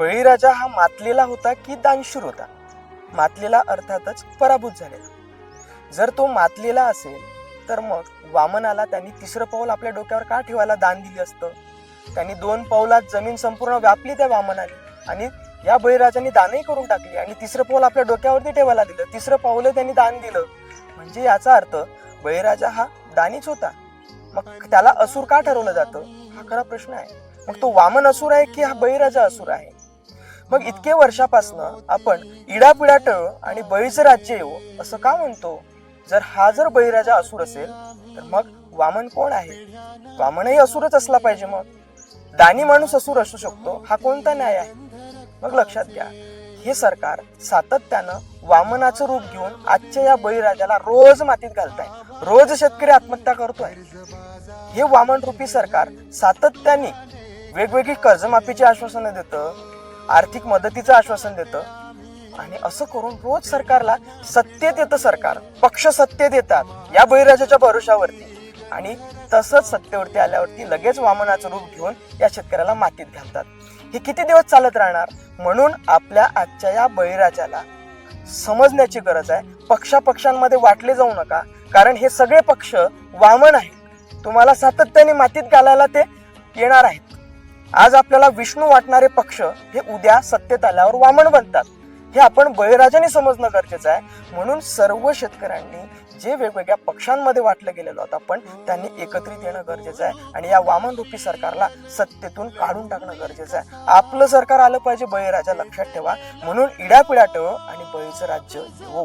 बळीराजा हा मातलेला होता की दानशूर होता? मातलेला अर्थातच पराभूत झालेला. जर तो मातलेला असेल तर मग वामनाला त्यांनी तिसरं पाऊल आपल्या डोक्यावर का ठेवायला दान दिली असतं? त्यांनी दोन पाऊलात जमीन संपूर्ण व्यापली त्या वामनाने आणि या बळीराजाने दानही करून टाकली आणि तिसरं पाऊल आपल्या डोक्यावरती ठेवायला दिलं. तिसरं पाऊल त्यांनी दान दिलं. म्हणजे याचा अर्थ बळीराजा हा दानीच होता. मग त्याला असुर का ठरवलं जातं? हा खरा प्रश्न आहे. मग तो वामन असुर आहे की हा बळीराजा असुर आहे? मग इतके वर्षापासनं आपण इडापिडा टळ आणि बळीचं राज्य येऊ असं का म्हणतो? जर हा जर बळीराजा असुर असेल तर मग वामन कोण आहे? वामनही असुरच असला पाहिजे मग. दानी माणूस असुर असू शकतो हा कोणता न्याय आहे? मग लक्षात घ्या हे सरकार सातत्यानं वामनाचं रूप घेऊन आजच्या या बळीराजाला रोज मातीत घालताय. रोज शेतकरी आत्महत्या करतोय. हे वामन रूपी सरकार सातत्याने वेगवेगळी कर्जमाफीची आश्वासनं देतं आर्थिक मदतीचं आश्वासन देतं. आणि असं करून रोज सरकारला सत्तेत येतं सरकार. पक्ष सत्तेत येतात या बळीराजाच्या भरोशावरती. आणि तसंच सत्तेवरती आल्यावरती लगेच वामनाचं रूप घेऊन या शेतकऱ्याला मातीत घालतात. हे किती दिवस चालत राहणार? म्हणून आपल्या आजच्या या बळीराजाला समजण्याची गरज आहे. पक्षापक्षांमध्ये वाटले जाऊ नका. कारण हे सगळे पक्ष वामन आहेत. तुम्हाला सातत्याने मातीत घालायला ते येणार आहेत. आज आपल्याला विष्णू वाटणारे पक्ष हे उद्या सत्तेत आल्यावर वामन बनतात. हे आपण बळीराजाने समजणं गरजेचं आहे. म्हणून सर्व शेतकऱ्यांनी जे वेगवेगळ्या पक्षांमध्ये वाटलं गेलेलं होतं आपण त्यांनी एकत्रित येणं गरजेचं आहे. आणि या वामन रूपी सरकारला सत्तेतून काढून टाकणं गरजेचं आहे. आपलं सरकार आलं पाहिजे बळीराजा लक्षात ठेवा. म्हणून इडापिडा टळो आणि बळीचं राज्य हो